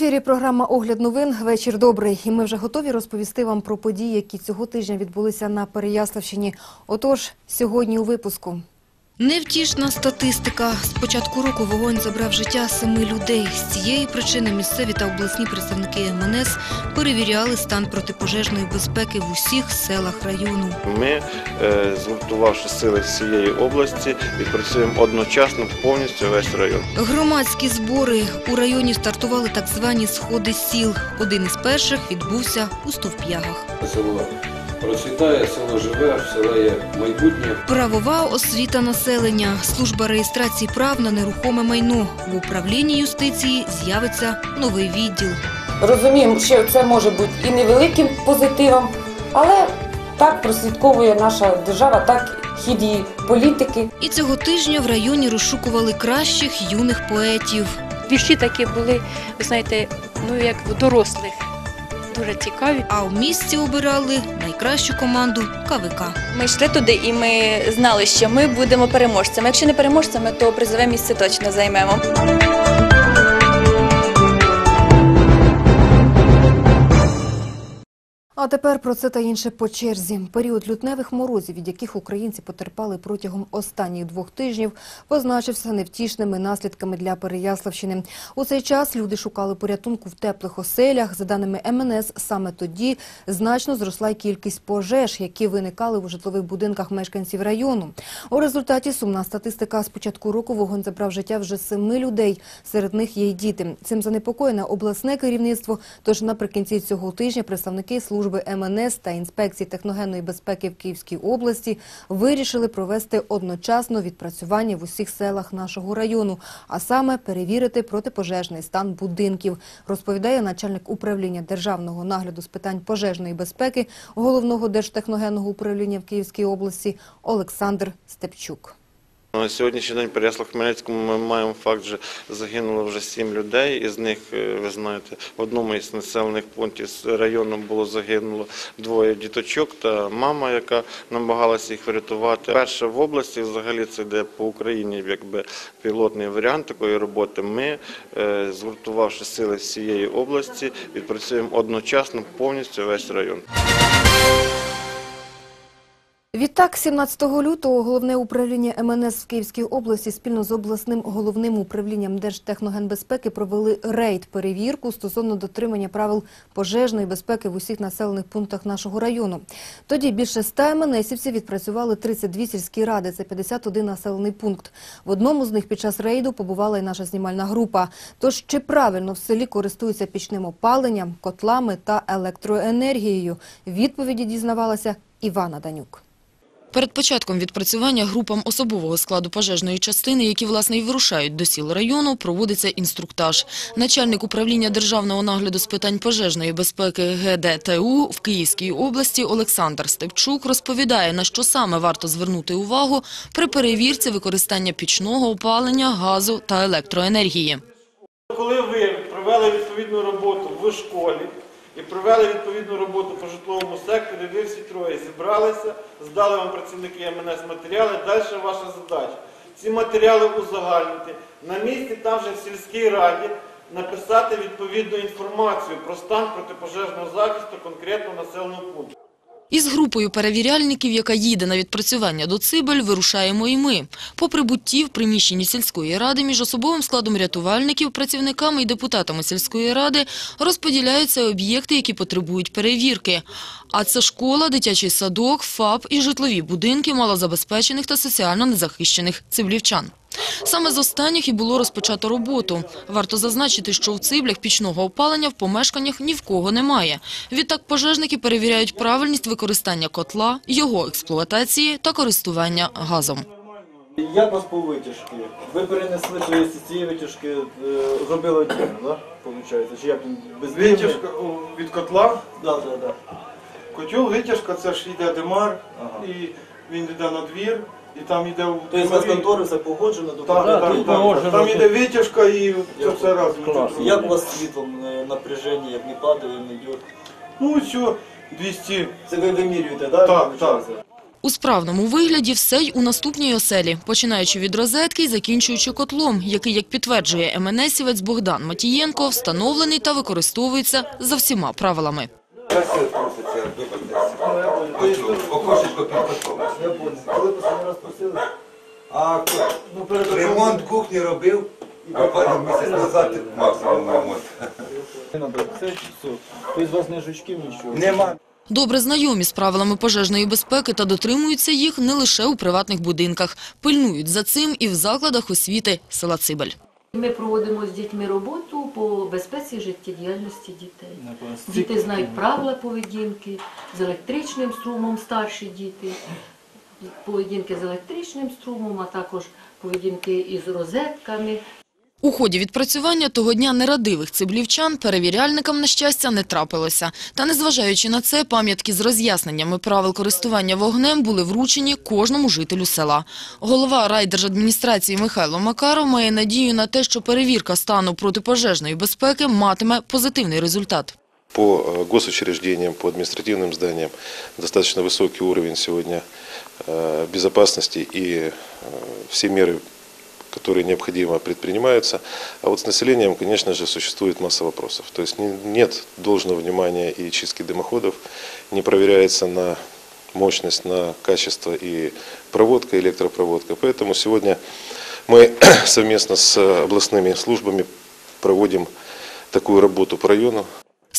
Ефірі програма Огляд новин. Вечір добрий. І ми вже готові розповісти вам про події, які цього тижня відбулися на Переяславщині. Отож, сьогодні у випуску. Невтішна статистика. З початку року вогонь забрав життя семи людей. З цієї причини місцеві та обласні представники МНС перевіряли стан протипожежної безпеки в усіх селах району. Ми, е, згуртувавши сили всієї області, відпрацюємо одночасно повністю весь район. Громадські збори у районі стартували так звані сходи сіл. Один із перших відбувся у Стовп'ягах. Село процвітає, село живе, в села є майбутнє. Правова освіта населення, служба реєстрації прав на нерухоме майно. В управлінні юстиції з'явиться новий відділ. Розуміємо, що це може бути і невеликим позитивом, але так прослідковує наша держава, так хід її політики. І цього тижня в районі розшукували кращих юних поетів. Вірші такі були, ви знаєте, ну як в дорослих. Дуже цікаві. А в місті обирали найкращу команду КВК. Ми йшли туди і ми знали, що ми будемо переможцями. Якщо не переможцями, то призове місце точно займемо. А тепер про це та інше по черзі. Період лютневих морозів, від яких українці потерпали протягом останніх двох тижнів, позначився невтішними наслідками для Переяславщини. У цей час люди шукали порятунку в теплих оселях. За даними МНС, саме тоді значно зросла кількість пожеж, які виникали у житлових будинках мешканців району. У результаті сумна статистика з початку року вогонь забрав життя вже семи людей. Серед них є й діти. Цим занепокоєне обласне керівництво. Тож наприкінці цього тижня представники служби МНС та інспекції техногенної безпеки в Київській області вирішили провести одночасно відпрацювання в усіх селах нашого району, а саме перевірити протипожежний стан будинків, розповідає начальник управління державного нагляду з питань пожежної безпеки головного держтехногенного управління в Київській області Олександр Степчук. На сьогоднішній день в Переяслав-Хмельницькому ми маємо факт, що загинуло вже сім людей. Із них, е, ви знаєте, в одному із населених пунктів з району було загинуло двоє діточок та мама, яка намагалася їх врятувати. Перше в області, взагалі, це йде по Україні, якби пілотний варіант такої роботи. Ми, е, згуртувавши сили всієї області, відпрацюємо одночасно повністю весь район. Відтак, 17 лютого головне управління МНС в Київській області спільно з обласним головним управлінням Держтехногенбезпеки провели рейд перевірку стосовно дотримання правил пожежної безпеки в усіх населених пунктах нашого району. Тоді більше 100 МНСівців відпрацювали 32 сільські ради, це 51 населений пункт. В одному з них під час рейду побувала і наша знімальна група. Тож чи правильно в селі користуються пічним опаленням, котлами та електроенергією? Відповіді дізнавалася Івана Данюк. Перед початком відпрацювання групам особового складу пожежної частини, які, власне, і вирушають до сіл району, проводиться інструктаж. Начальник управління державного нагляду з питань пожежної безпеки ГДТУ в Київській області Олександр Степчук розповідає, на що саме варто звернути увагу при перевірці використання пічного опалення, газу та електроенергії. Коли ви провели відповідну роботу в школі і провели відповідну роботу по житловому секторі, ви всі троє зібралися, здали вам працівники МНС матеріали, далі ваша задача. Ці матеріали узагальнити, на місці там же в сільській раді написати відповідну інформацію про стан протипожежного захисту конкретного населеного пункту. Із групою перевіряльників, яка їде на відпрацювання до Цибель, вирушаємо і ми. По прибутті в приміщенні сільської ради між особовим складом рятувальників, працівниками і депутатами сільської ради розподіляються об'єкти, які потребують перевірки. А це школа, дитячий садок, ФАП і житлові будинки малозабезпечених та соціально незахищених цивлівчан. Саме з останніх і було розпочато роботу. Варто зазначити, що в циблях пічного опалення в помешканнях ні в кого немає. Відтак пожежники перевіряють правильність використання котла, його експлуатації та користування газом. Як у вас по витяжки? Ви перенесли то є, з цієї витяжки, е, зробили відміну, да? Получається? Чи як без Витяжка від котла, Да, да, да. котел, витяжка, це ж йде димар, Ага. і він йде на двір, і там йде у Тобто з контори все погоджено, Так, документи? так, так, Там йде витяжка і це все разом. Як у вас з світлом е, напряження, як не падає, не йде? Ну, все, 200. Це ви вимірюєте, да? Так, виходить? У справному вигляді все й у наступній оселі, починаючи від розетки і закінчуючи котлом, який, як підтверджує МНСівець Богдан Матієнко, встановлений та використовується за всіма правилами. Покошить по. Я понял. Коли останній раз просили? А Ну, перед ремонт кухні робив, а потім місяць назад максимум ремонт. Це все. Тобто у вас не жучків нічого? Нема. Добре знайомі з правилами пожежної безпеки та дотримуються їх не лише у приватних будинках. Пильнують за цим і в закладах освіти села Цибель. Ми проводимо з дітьми роботу по безпеці життєдіяльності дітей. Діти знають правила поведінки з електричним струмом, старші діти, поведінки з електричним струмом, а також поведінки із розетками. У ході відпрацювання того дня нерадивих циблівчан перевіряльникам, на щастя, не трапилося. Та незважаючи на це, пам'ятки з роз'ясненнями правил користування вогнем були вручені кожному жителю села. Голова райдержадміністрації Михайло Макаров має надію на те, що перевірка стану протипожежної безпеки матиме позитивний результат. По э, госучреждениям, по административным зданиям достаточно высокий уровень сегодня э, безопасности и э, все меры, Которые необходимо предпринимаются. А вот с населением, конечно же, существует масса вопросов. То есть не- нет должного внимания и чистки дымоходов, не проверяется на мощность, на качество и проводка, электропроводка. Поэтому сегодня мы совместно с областными службами проводим такую работу по району.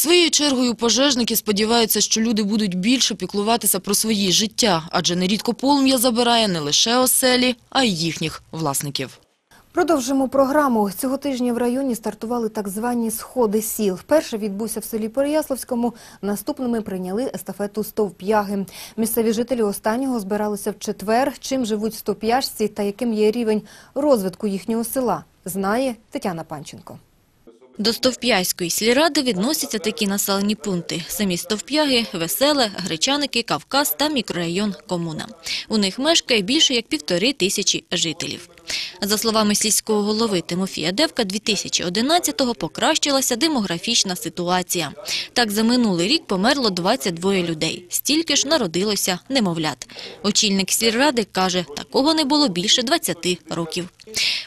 Своєю чергою пожежники сподіваються, що люди будуть більше піклуватися про свої життя, адже нерідко полум'я забирає не лише оселі, а й їхніх власників. Продовжимо програму. Цього тижня в районі стартували так звані сходи сіл. Перший відбувся в селі Переяславському. Наступними прийняли естафету стовп'яги. Місцеві жителі останнього збиралися в четвер. Чим живуть стовп'яжці та яким є рівень розвитку їхнього села, знає Тетяна Панченко. До Стовп'яської сільради відносяться такі населені пункти. Самі Стовп'яги, Веселе, Гречаники, Кавказ та мікрорайон Комуна. У них мешкає більше як півтори тисячі жителів. За словами сільського голови Тимофія Девка, 2011-го покращилася демографічна ситуація. Так, за минулий рік померло 22 людей, стільки ж народилося немовлят. Очільник сільради каже, такого не було більше 20 років.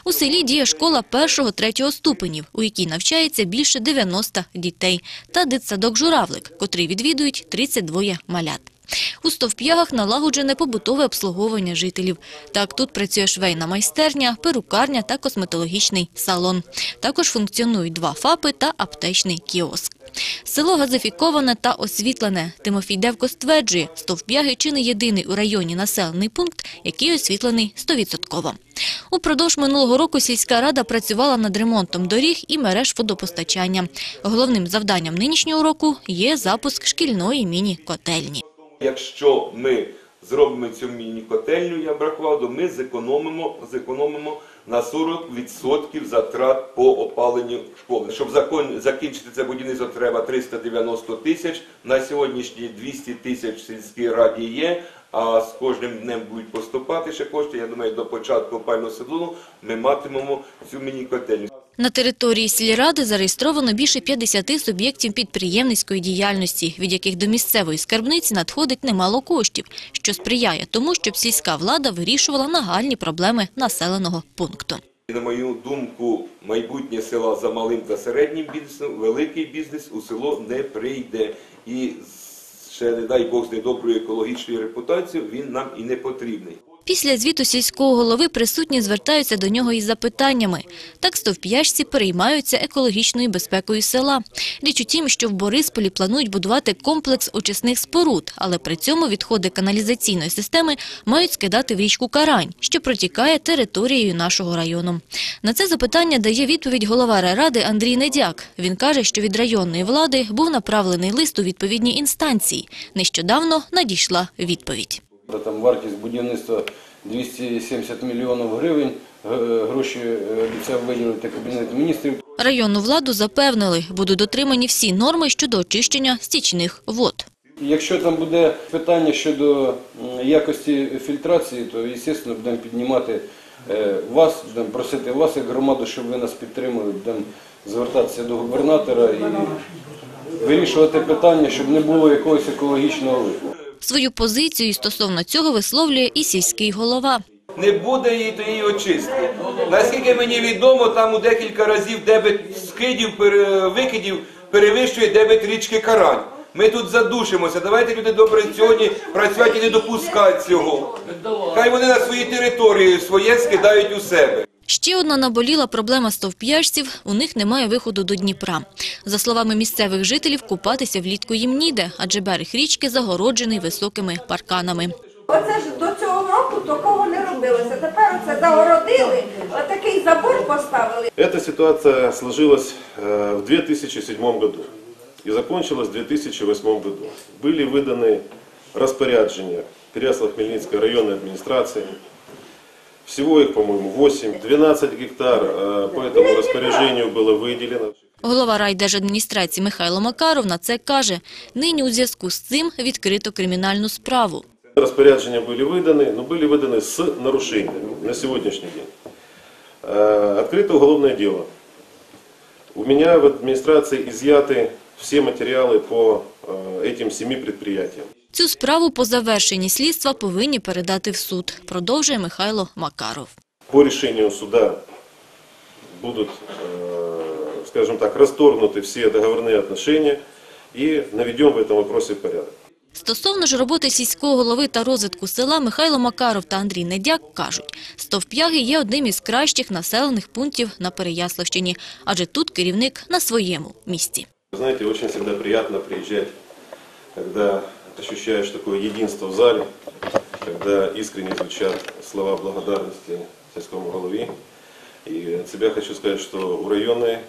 У селі діє школа першого-третього ступенів, у якій навчається більше 90 дітей, та дитсадок «Журавлик», котрий відвідують 32 малят. У Стовп'ягах налагоджене побутове обслуговування жителів. Так, тут працює швейна майстерня, перукарня та косметологічний салон. Також функціонують два ФАПи та аптечний кіоск. Село газифіковане та освітлене. Тимофій Девко стверджує, Стовп'яги чи не єдиний у районі населений пункт, який освітлений 100%. Упродовж минулого року сільська рада працювала над ремонтом доріг і мереж водопостачання. Головним завданням нинішнього року є запуск шкільної міні-котельні. Якщо ми зробимо цю міні-котельню, я б рахував, то ми зекономимо, зекономимо на 40% затрат по опаленню школи. Щоб закон, закінчити це будівництво, треба 390 тисяч. На сьогоднішні 200 тисяч сільській раді є, а з кожним днем будуть поступати ще кошти. Я думаю, до початку опального сезону ми матимемо цю міні-котельню. На території сільради зареєстровано більше 50 суб'єктів підприємницької діяльності, від яких до місцевої скарбниці надходить немало коштів, що сприяє тому, щоб сільська влада вирішувала нагальні проблеми населеного пункту. На мою думку, майбутнє села за малим та середнім бізнесом, великий бізнес у село не прийде. І ще, не дай Бог, з недоброю екологічною репутацією він нам і не потрібний. Після звіту сільського голови присутні звертаються до нього із запитаннями. Так стовп'яжці переймаються екологічною безпекою села. Річ у тім, що в Борисполі планують будувати комплекс очисних споруд, але при цьому відходи каналізаційної системи мають скидати в річку Карань, що протікає територією нашого району. На це запитання дає відповідь голова райради Андрій Недяк. Він каже, що від районної влади був направлений лист у відповідні інстанції. Нещодавно надійшла відповідь. Там вартість будівництва 270 мільйонів гривень. Гроші е, обіцяв виділити Кабінет міністрів. Районну владу запевнили, будуть дотримані всі норми щодо очищення стічних вод. Якщо там буде питання щодо якості фільтрації, то, звісно, будемо піднімати е, вас, будемо просити вас, як громаду, щоб ви нас підтримали, будемо звертатися до губернатора і вирішувати питання, щоб не було якогось екологічного лиху. Свою позицію стосовно цього висловлює і сільський голова. Не буде її, то очистки. Наскільки мені відомо, там у декілька разів дебет скидів, викидів перевищує дебет річки Карань. Ми тут задушимося. Давайте люди добре сьогодні працювати і не допускати цього. Хай вони на своїй території своє скидають у себе. Ще одна наболіла проблема стовп'яжців – у них немає виходу до Дніпра. За словами місцевих жителів, купатися влітку їм ніде, адже берег річки загороджений високими парканами. Оце ж до цього року такого не робилося. Тепер оце загородили, отакий забор поставили. Эта ситуация сложилась э, в 2007 году и закончилась в 2008 году. Были выданы распоряджения Переяслав-Хмельницкой районной администрации. Всего их, по-моему, 8. 12 гектар э, по этому распоряжению было выделено. Голова райдержадміністрації Михайло Макаров на це каже, нині у зв'язку з цим відкрито кримінальну справу. Распоряджения были выданы, но были выданы с нарушениями на сегодняшний день. Э, Открыто уголовное дело. У меня в администрации изъяты все материалы по э, этим семи предприятиям. Цю справу по завершенні слідства повинні передати в суд, продовжує Михайло Макаров. По решению суда будут, э, скажем так, расторгнуты все договорные отношения и наведем в этом вопросе порядок. Стосовно ж роботи сільського голови та розвитку села Михайло Макаров та Андрій Недяк кажуть, Стовп'яги є одним із кращих населених пунктів на Переяславщині, адже тут керівник на своєму місці. Вы знаете, очень всегда приятно приезжать, когда ощущаешь такое единство в зале, когда искренне звучат слова благодарности сельскому голове. И от себя хочу сказать, что у районной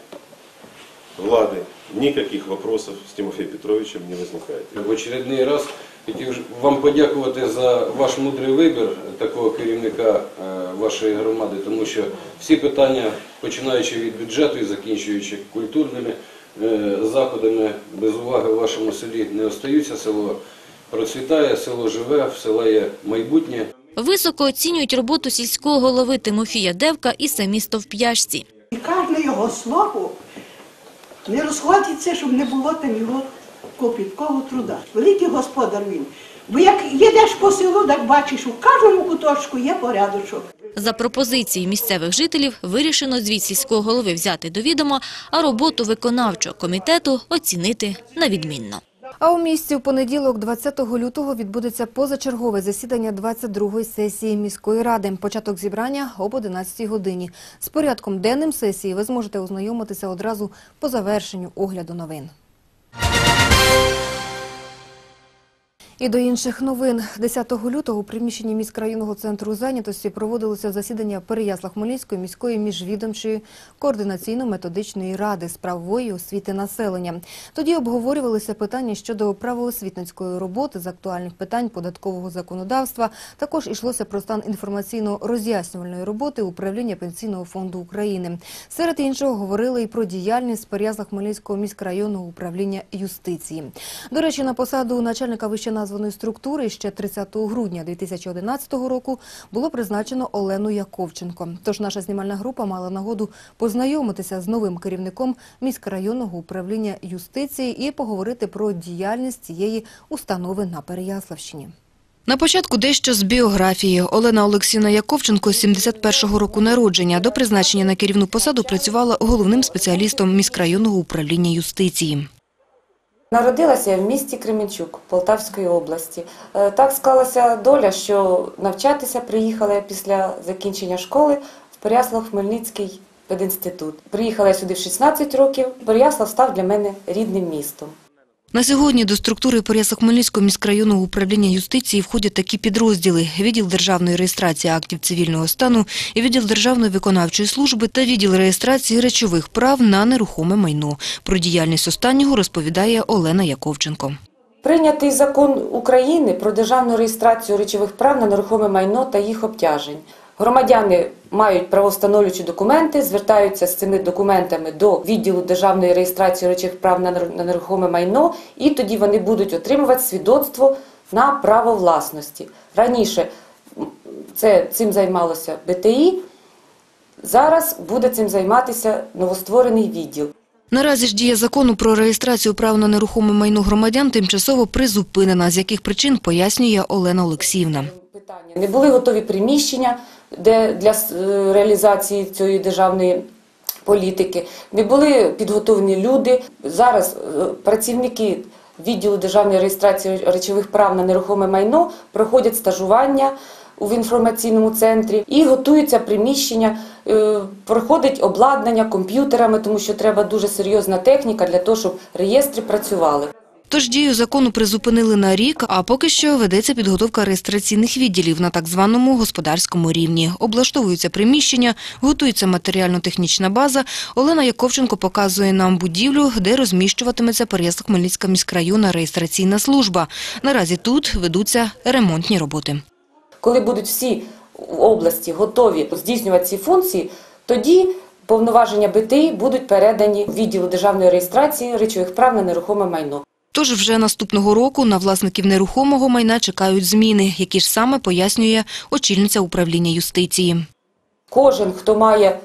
влады никаких вопросов с Тимофеем Петровичем не возникает. В очередний раз хотів вам подякувати за ваш мудрий вибір такого керівника е, вашої громади, тому що всі питання, починаючи від бюджету і закінчуючи культурними заходами, без уваги в вашому селі не остаються. Село процвітає, село живе, в села є майбутнє. Високо оцінюють роботу сільського голови Тимофія Девка і самі стовп'яшці. І кожне його слово не розходиться, щоб не було там його копіткого труда. Великий господар він. Бо як їдеш по селу, так бачиш, у кожному куточку є порядочок. За пропозицією місцевих жителів вирішено звіт сільського голови взяти до відома, а роботу виконавчого комітету оцінити на відмінно. А у місті у понеділок, 20 лютого, відбудеться позачергове засідання 22-ї сесії міської ради. Початок зібрання об 11-й годині. З порядком денним сесії ви зможете ознайомитися одразу по завершенню огляду новин. І до інших новин. 10 лютого у приміщенні міськрайонного центру зайнятості проводилося засідання Переясла-Хмельницької міської міжвідомчої координаційно-методичної ради з освіти населення. Тоді обговорювалися питання щодо правоосвітницької роботи з актуальних питань податкового законодавства. Також йшлося про стан інформаційно-роз'яснювальної роботи управління Пенсійного фонду України. Серед іншого говорили і про діяльність Переясла-Хмельницького міськрайонного управління юстиції. До речі, на посаду начальника вищеназваної структури ще 30 грудня 2011 року було призначено Олену Яковченко. Тож наша знімальна група мала нагоду познайомитися з новим керівником міськрайонного управління юстиції і поговорити про діяльність цієї установи на Переяславщині. На початку дещо з біографії. Олена Олексійна Яковченко з 71-го року народження. До призначення на керівну посаду працювала головним спеціалістом міськрайонного управління юстиції. Народилася я в місті Кременчук Полтавської області. Е, Так склалася доля, що навчатися приїхала я після закінчення школи в Переяслав-Хмельницький пединститут. Приїхала я сюди в 16 років. Переяслав став для мене рідним містом. На сьогодні до структури Переяслав-Хмельницького міськрайонного управління юстиції входять такі підрозділи – відділ державної реєстрації актів цивільного стану, відділ державної виконавчої служби та відділ реєстрації речових прав на нерухоме майно. Про діяльність останнього розповідає Олена Яковченко. Прийнятий закон України про державну реєстрацію речових прав на нерухоме майно та їх обтяжень. Громадяни мають правовстановлюючі документи, звертаються з цими документами до відділу державної реєстрації речових прав на нерухоме майно, і тоді вони будуть отримувати свідоцтво на право власності. Раніше це цим займалося БТІ, зараз буде цим займатися новостворений відділ. Наразі ж дія закону про реєстрацію прав на нерухоме майно громадян тимчасово призупинена, з яких причин пояснює Олена Олексіївна. Не були готові приміщення де для е, реалізації цієї державної політики, не були підготовлені люди. Зараз е, працівники відділу державної реєстрації речових прав на нерухоме майно проходять стажування в інформаційному центрі і готуються приміщення, е, проходить обладнання комп'ютерами, тому що треба дуже серйозна техніка для того, щоб реєстри працювали. Тож дію закону призупинили на рік, а поки що ведеться підготовка реєстраційних відділів на так званому господарському рівні. Облаштовуються приміщення, готується матеріально-технічна база. Олена Яковченко показує нам будівлю, де розміщуватиметься Переяслав-Хмельницька міськрайонна реєстраційна служба. Наразі тут ведуться ремонтні роботи. Коли будуть всі області готові здійснювати ці функції, тоді повноваження БТІ будуть передані відділу державної реєстрації речових прав на нерухоме майно. Тож вже наступного року на власників нерухомого майна чекають зміни, які ж саме пояснює очільниця управління юстиції. Кожен, хто має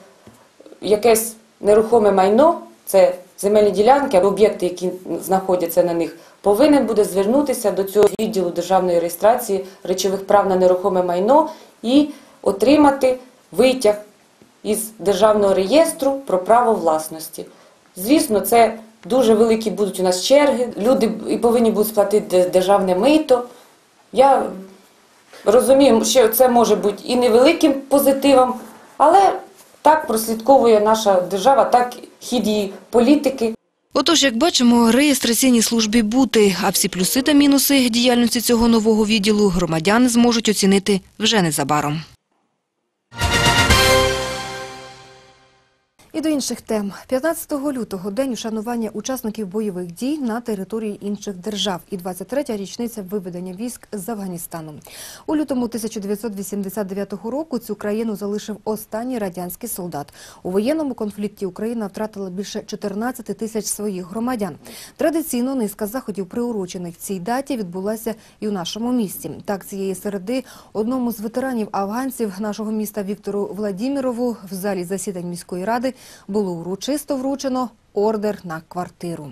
якесь нерухоме майно, це земельні ділянки або об'єкти, які знаходяться на них, повинен буде звернутися до цього відділу державної реєстрації речових прав на нерухоме майно і отримати витяг із державного реєстру про право власності. Звісно, це дуже великі будуть у нас черги, люди і повинні будуть сплатити державне мито. Я розумію, що це може бути і невеликим позитивом, але так прослідковує наша держава, так хід її політики. Отож, як бачимо, реєстраційній службі бути, а всі плюси та мінуси діяльності цього нового відділу громадяни зможуть оцінити вже незабаром. І до інших тем. 15 лютого – день ушанування учасників бойових дій на території інших держав і 23-я річниця виведення військ з Афганістану. У лютому 1989 року цю країну залишив останній радянський солдат. У воєнному конфлікті Україна втратила більше 14 тисяч своїх громадян. Традиційно низка заходів, приурочених цій даті, відбулася і у нашому місті. Так, цієї середи одному з ветеранів афганців нашого міста Віктору Владімірову в залі засідань міської ради було урочисто вручено ордер на квартиру.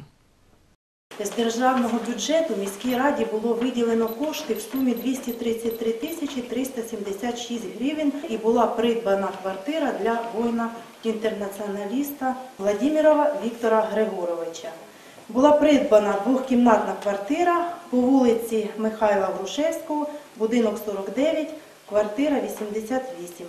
З державного бюджету міській раді було виділено кошти в сумі 233 тисячі 376 гривень і була придбана квартира для воїна-інтернаціоналіста Владимирова Віктора Григоровича. Була придбана двохкімнатна квартира по вулиці Михайла Грушевського, будинок 49, квартира 88.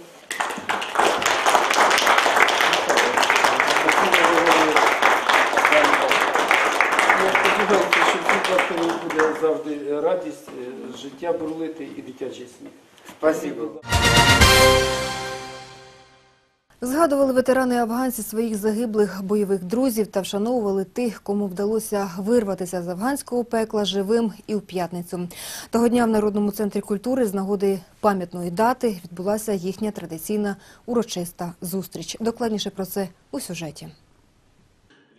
Я сподіваюся, в буде завжди радість, е, життя бурлити і дитячий сміх. Спасибо. Згадували ветерани афганці своїх загиблих бойових друзів та вшановували тих, кому вдалося вирватися з афганського пекла живим і в п'ятницю. Того дня в Народному центрі культури з нагоди пам'ятної дати відбулася їхня традиційна урочиста зустріч. Докладніше про це у сюжеті.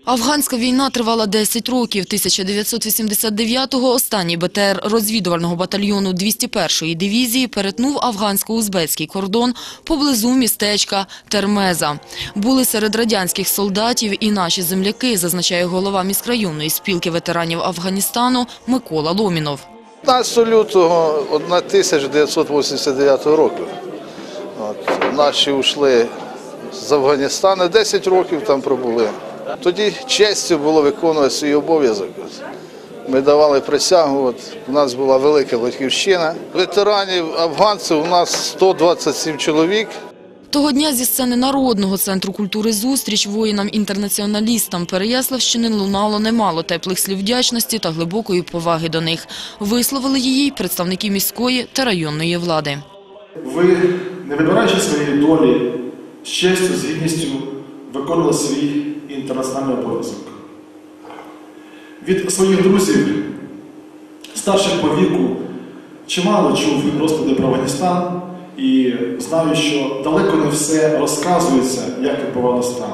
Афганська війна тривала 10 років. 1989-го останній БТР розвідувального батальйону 201-ї дивізії перетнув афгансько-узбецький кордон поблизу містечка Термеза. Були серед радянських солдатів і наші земляки, зазначає голова міськрайонної спілки ветеранів Афганістану Микола Ломінов. 15 лютого 1989 року от, наші ушли з Афганістану, 10 років там пробули. Тоді честю було виконувати свій обов'язок. Ми давали присягу, от, у нас була велика батьківщина. Ветеранів афганців у нас 127 чоловік. Того дня зі сцени Народного центру культури «Зустріч» воїнам-інтернаціоналістам Переяславщини лунало немало теплих слів вдячності та глибокої поваги до них. Висловили її представники міської та районної влади. Ви, не вибираючи своєї долі, з честю, з гідністю виконували свій інтернаціональний обов'язок. Від своїх друзів, старших по віку, чимало чув розповіді про Афганістан і знаю, що далеко не все розказується, як відбувалося там.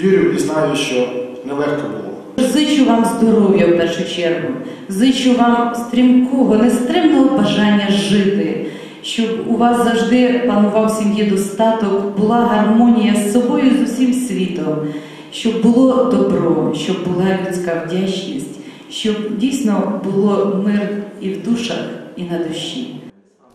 Вірю і знаю, що нелегко було. Зичу вам здоров'я в першу чергу, зичу вам стрімкого, нестримного бажання жити, щоб у вас завжди панував сім'ї достаток, була гармонія з собою з усім світом. щоб було добро, щоб була людська вдячність, щоб дійсно було мир і в душах, і на душі.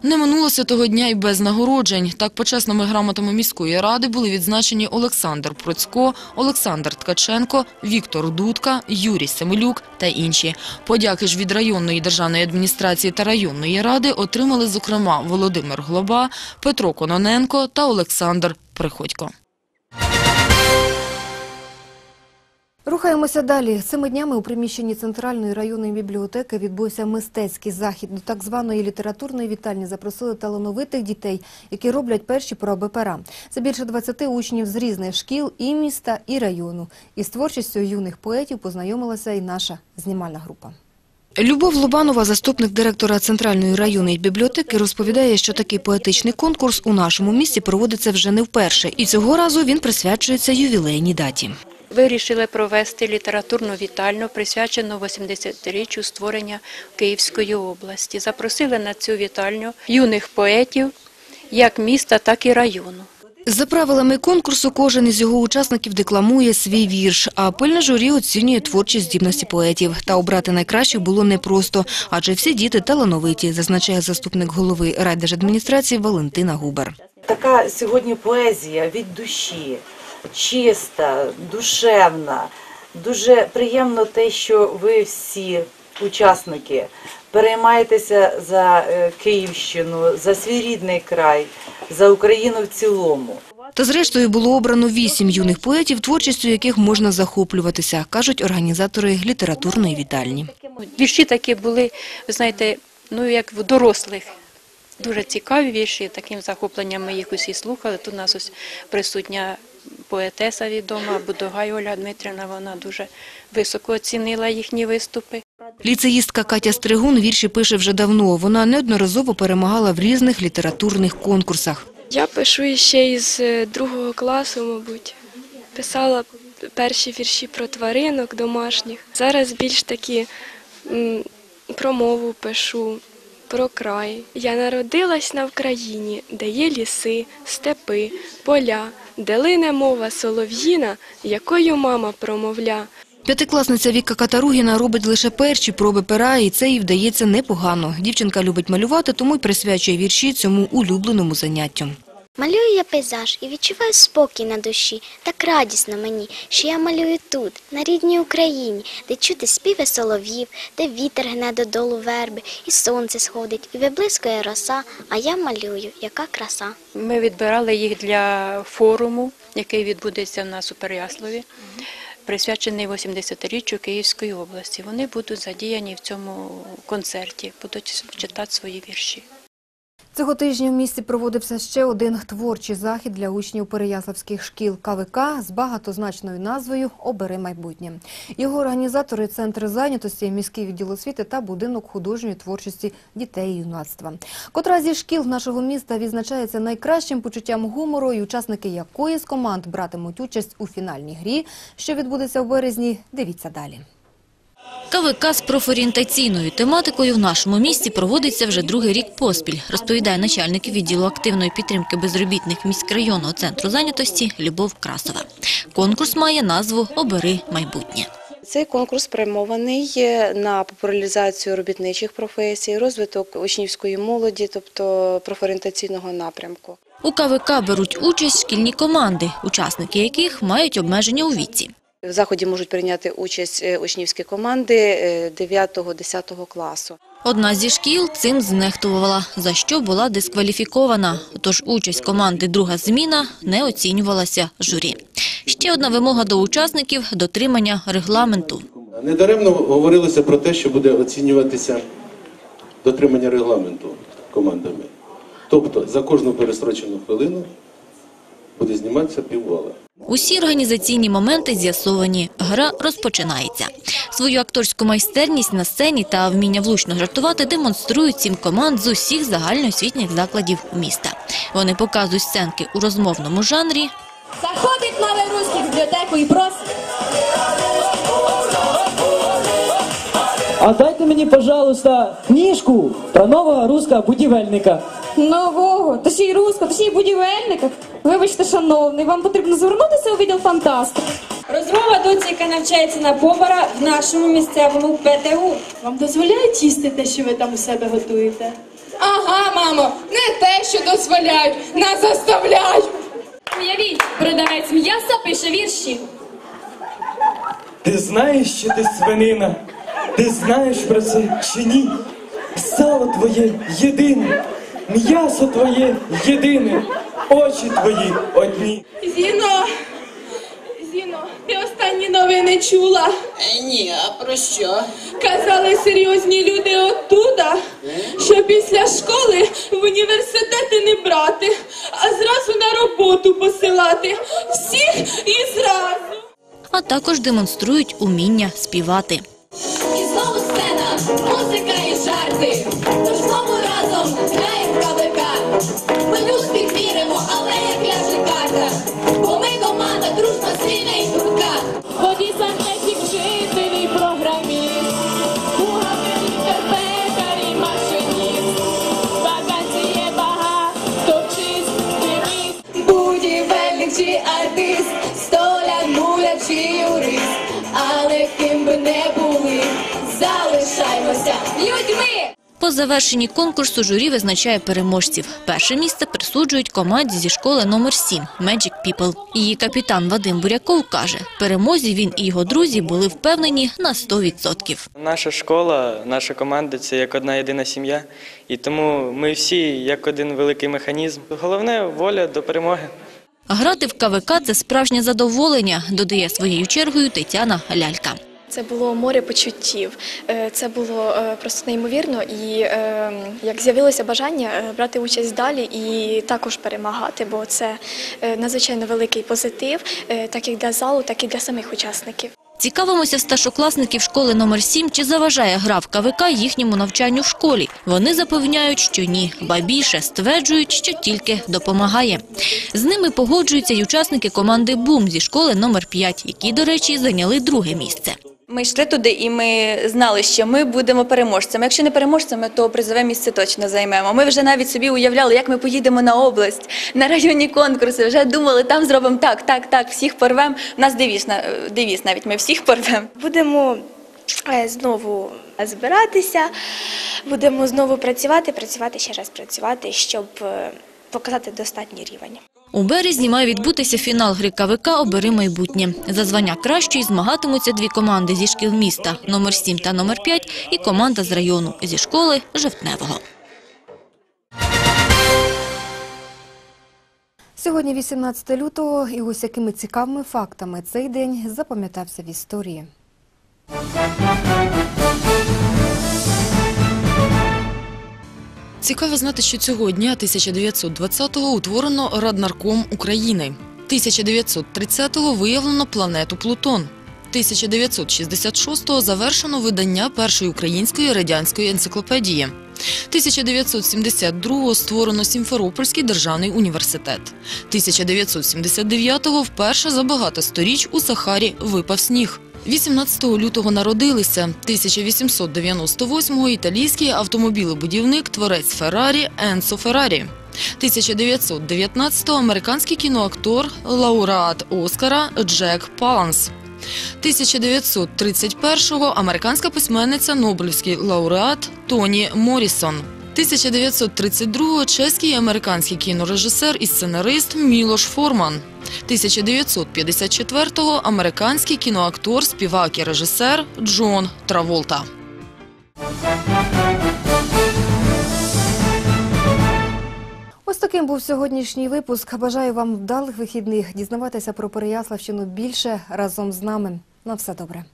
Не минулося того дня і без нагороджень. Так почесними грамотами міської ради були відзначені Олександр Процько, Олександр Ткаченко, Віктор Дудка, Юрій Семелюк та інші. Подяки ж від районної державної адміністрації та районної ради отримали, зокрема, Володимир Глоба, Петро Кононенко та Олександр Приходько. Рухаємося далі. Цими днями у приміщенні Центральної районної бібліотеки відбувся мистецький захід. До так званої літературної вітальні запросили талановитих дітей, які роблять перші проби пера. Це більше 20 учнів з різних шкіл і міста, і району. Із творчістю юних поетів познайомилася і наша знімальна група. Любов Лобанова, заступник директора Центральної районної бібліотеки, розповідає, що такий поетичний конкурс у нашому місті проводиться вже не вперше. І цього разу він присвячується ювілейній даті. Вирішили провести літературну вітальну, присвячену 80-річчю створення Київської області. Запросили на цю вітальню юних поетів як міста, так і району. За правилами конкурсу, кожен із його учасників декламує свій вірш, а пильне журі оцінює творчі здібності поетів. Та обрати найкращих було непросто, адже всі діти талановиті, зазначає заступник голови райдержадміністрації Валентина Губер. Така сьогодні поезія від душі, чиста, душевна. Дуже приємно те, що ви всі учасники переймаєтеся за е, Київщину, за свій рідний край, за Україну в цілому. Та зрештою було обрано вісім юних поетів, творчістю яких можна захоплюватися, кажуть організатори літературної вітальні. Вірші такі були, ви знаєте, ну як в дорослих. Дуже цікаві вірші, таким захопленням ми їх усі слухали. Тут у нас ось присутня поетеса відома, Будогай Оля Дмитрівна, вона дуже високо оцінила їхні виступи. Ліцеїстка Катя Стригун вірші пише вже давно. Вона неодноразово перемагала в різних літературних конкурсах. Я пишу ще із е, другого класу, мабуть. Писала перші вірші про тваринок домашніх. Зараз більш такі про мову пишу, про край. Я народилась на Вкраїні, де є ліси, степи, поля, де лине мова солов'їна, якою мама промовля. П'ятикласниця Віка Катаругіна робить лише перші проби пера, і це їй вдається непогано. Дівчинка любить малювати, тому й присвячує вірші цьому улюбленому заняттю. Малюю я пейзаж і відчуваю спокій на душі. Так радісно мені, що я малюю тут, на рідній Україні, де чути співи солов'їв, де вітер гне додолу верби, і сонце сходить, і виблискує роса, а я малюю, яка краса. Ми відбирали їх для форуму, який відбудеться в нас у Переяславі, присвячений 80-річчю Київської області. Вони будуть задіяні в цьому концерті, будуть читати свої вірші. Цього тижня в місті проводився ще один творчий захід для учнів Переяславських шкіл КВК з багатозначною назвою «Обери майбутнє». Його організатори – Центр зайнятості, міський відділ освіти та будинок художньої творчості дітей і юнацтва. Котра зі шкіл нашого міста відзначається найкращим почуттям гумору і учасники якої з команд братимуть участь у фінальній грі, що відбудеться в березні, дивіться далі. КВК з профорієнтаційною тематикою в нашому місті проводиться вже другий рік поспіль, розповідає начальник відділу активної підтримки безробітних міськрайонного центру зайнятості Любов Красова. Конкурс має назву «Обери майбутнє». Цей конкурс спрямований на популяризацію робітничих професій, розвиток учнівської молоді, тобто профорієнтаційного напрямку. У КВК беруть участь шкільні команди, учасники яких мають обмеження у віці. В заході можуть прийняти участь е, учнівські команди 9-10 класу. Одна зі шкіл цим знехтувала, за що була дискваліфікована. Тож участь команди «Друга зміна» не оцінювалася журі. Ще одна вимога до учасників – дотримання регламенту. Недаремно говорилося про те, що буде оцінюватися дотримання регламенту командами. Тобто за кожну перестрочену хвилину буде зніматися півбала. Усі організаційні моменти з'ясовані. Гра розпочинається. Свою акторську майстерність на сцені та вміння влучно жартувати демонструють сім команд з усіх загальноосвітніх закладів міста. Вони показують сценки у розмовному жанрі, Заходить малий русський в бібліотеку і просить. А дайте мені, пожалуйста, книжку про нового руського будівельника. Нового, та ще й руського, та ще й будівельника. Вибачте, шановний, вам потрібно звернутися у відділ фантастики. Розмова доці, яка навчається на повара в нашому місцевому ПТУ. Вам дозволяють їсти те, що ви там у себе готуєте? Ага, мамо, не те, що дозволяють, нас заставляють. Уявіть, продавець м'яса пише вірші. Ти знаєш, що ти свинина? Ти знаєш про це чи ні? Сало твоє єдине, м'ясо твоє єдине, очі твої одні. Зіно, Зіно, ти останні новини чула. Ні, а про що? Казали серйозні люди оттуда, що після школи в університети не брати, а зразу на роботу посилати. Всіх і зразу. А також демонструють уміння співати. І знову сцена, музика і жарти. Тож знову разом граємо КВК. Ми в успіх віримо, але як ляже карта. Бо ми команда дружно сильна По завершенні конкурсу журі визначає переможців. Перше місце присуджують команді зі школи номер 7 Magic People. Її капітан Вадим Буряков каже, перемозі він і його друзі були впевнені на 100%. Наша школа, наша команда це як одна єдина сім'я, і тому ми всі як один великий механізм. Головне воля до перемоги. Грати в КВК – це справжнє задоволення, додає своєю чергою Тетяна Лялька. Це було море почуттів. Е, Це було е, просто неймовірно. І е, як з'явилося бажання брати участь далі і також перемагати, бо це надзвичайно великий позитив, так як для залу, так і для самих учасників. Цікавимося старшокласників школи номер 7, чи заважає гра в КВК їхньому навчанню в школі. Вони запевняють, що ні, ба більше стверджують, що тільки допомагає. З ними погоджуються й учасники команди «Бум» зі школи номер 5, які, до речі, зайняли друге місце. Ми йшли туди, і ми знали, що ми будемо переможцями. Якщо не переможцями, то призове місце точно займемо. Ми вже навіть собі уявляли, як ми поїдемо на область, на районні конкурси. Вже думали, там зробимо так, так, так, всіх порвемо. У нас девіз, девіз навіть ми всіх порвемо. Будемо е, знову збиратися, будемо знову працювати, працювати ще раз працювати, щоб е, показати достатній рівень. У березні має відбутися фінал гри КВК «Обери майбутнє». За звання кращої змагатимуться дві команди зі шкіл міста – номер 7 та номер 5 і команда з району зі школи Жовтневого. Сьогодні 18 лютого, і ось якими цікавими фактами цей день запам'ятався в історії. Цікаво знати, що цього дня 1920-го утворено Раднарком України. 1930-го виявлено планету Плутон. 1966-го завершено видання першої української радянської енциклопедії. 1972-го створено Сімферопольський державний університет. 1979-го вперше за багато сторіч у Сахарі випав сніг. 18 лютого народилися 1898-го італійський автомобілебудівник, творець Феррарі Енсо Феррарі. 1919-го американський кіноактор, лауреат Оскара Джек Паланс. 1931-го американська письменниця, Нобелівський лауреат Тоні Морісон. 1932-го чеський і американський кінорежисер і сценарист Мілош Форман. 1954-го американський кіноактор, співак і режисер Джон Траволта. Ось таким був сьогоднішній випуск. Бажаю вам вдалих вихідних. Дізнаватися про Переяславщину більше разом з нами. На все добре.